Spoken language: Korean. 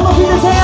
손 높이 드세요.